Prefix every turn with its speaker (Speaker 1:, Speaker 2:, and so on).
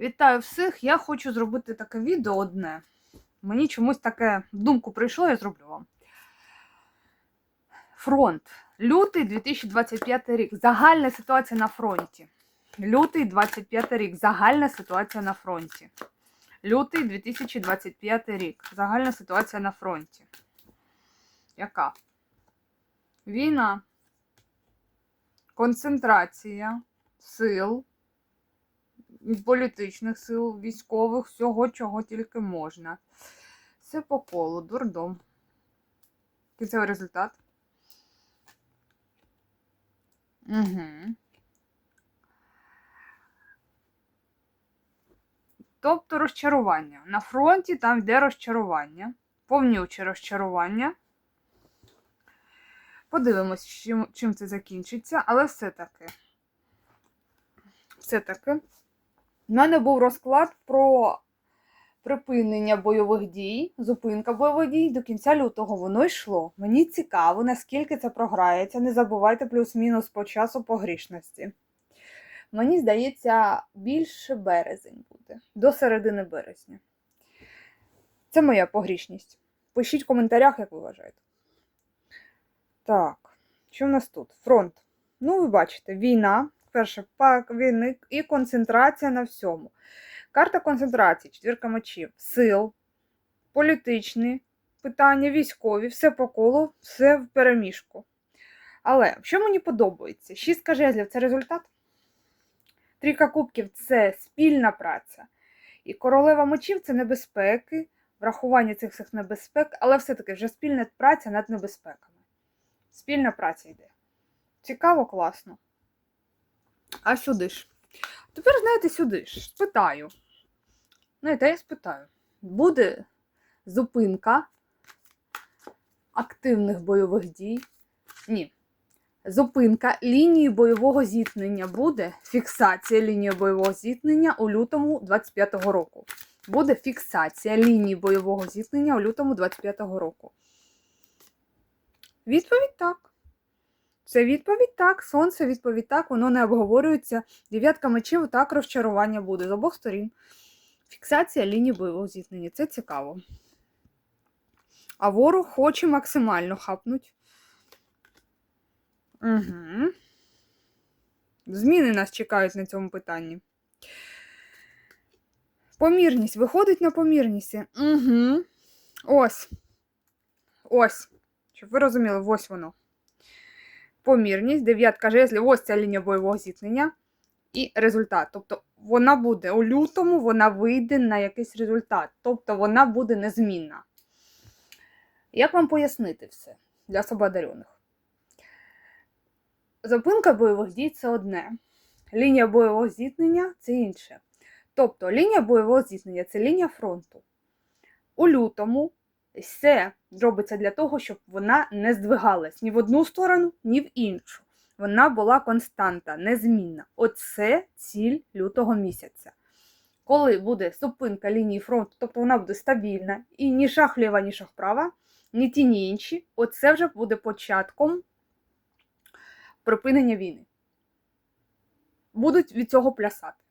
Speaker 1: Вітаю всіх! Я хочу зробити таке відео одне. Мені чомусь таке думку прийшло, я зроблю вам. Фронт. Лютий 2025 рік. Загальна ситуація на фронті. Лютий 25 рік. Загальна ситуація на фронті. Лютий 2025 рік. Загальна ситуація на фронті. Яка? Війна. Концентрація сил політичних сил, військових, всього, чого тільки можна. Все по колу, дурдом. Кінцевий результат. Угу. Тобто розчарування. На фронті там йде розчарування, повнюче розчарування. Подивимось, чим, чим це закінчиться, але все-таки. Все-таки. У мене був розклад про припинення бойових дій, зупинка бойових дій до кінця лютого. Воно йшло. Мені цікаво, наскільки це програється. Не забувайте плюс-мінус по часу погрішності. Мені здається, більше березень буде, до середини березня. Це моя погрішність. Пишіть в коментарях, як ви вважаєте. Так, що в нас тут? Фронт. Ну, ви бачите, війна. Перше, пак війни і концентрація на всьому. Карта концентрації, четвірка мечів, сил, політичні питання, військові, все по колу, все в переміжку. Але що мені подобається? Шістка жезлів це результат. Трійка кубків це спільна праця. І королева мечів це небезпеки, врахування цих всіх небезпек, але все-таки вже спільна праця над небезпеками. Спільна праця йде. Цікаво, класно. А сюди ж. Тепер, знаєте, сюди ж. Спитаю. Знаєте, я спитаю. Буде зупинка активних бойових дій? Ні. Зупинка лінії бойового зіткнення буде. Фіксація лінії бойового зіткнення у лютому 25-го року. Буде фіксація лінії бойового зіткнення у лютому 25-го року. Відповідь так. Це відповідь так, сонце відповідь так, воно не обговорюється. Дев'ятка мечів так розчарування буде з обох сторін. Фіксація лінії бойового зіткнення. Це цікаво. А ворог хоче максимально хапнуть. Угу. Зміни нас чекають на цьому питанні. Помірність. Виходить на помірність. Угу. Ось. Ось. Щоб ви розуміли, ось воно помірність, дев'ятка жезлів, ось ця лінія бойового зіткнення і результат. Тобто вона буде у лютому, вона вийде на якийсь результат. Тобто вона буде незмінна. Як вам пояснити все для осободарених? Зупинка бойових дій це одне. Лінія бойового зіткнення це інше. Тобто лінія бойового зіткнення це лінія фронту. У лютому все робиться для того, щоб вона не здвигалась ні в одну сторону, ні в іншу. Вона була константа, незмінна. Оце ціль лютого місяця. Коли буде зупинка лінії фронту, тобто вона буде стабільна, і ні шаг ліва, ні шаг права, ні ті, ні інші, оце вже буде початком припинення війни. Будуть від цього плясати.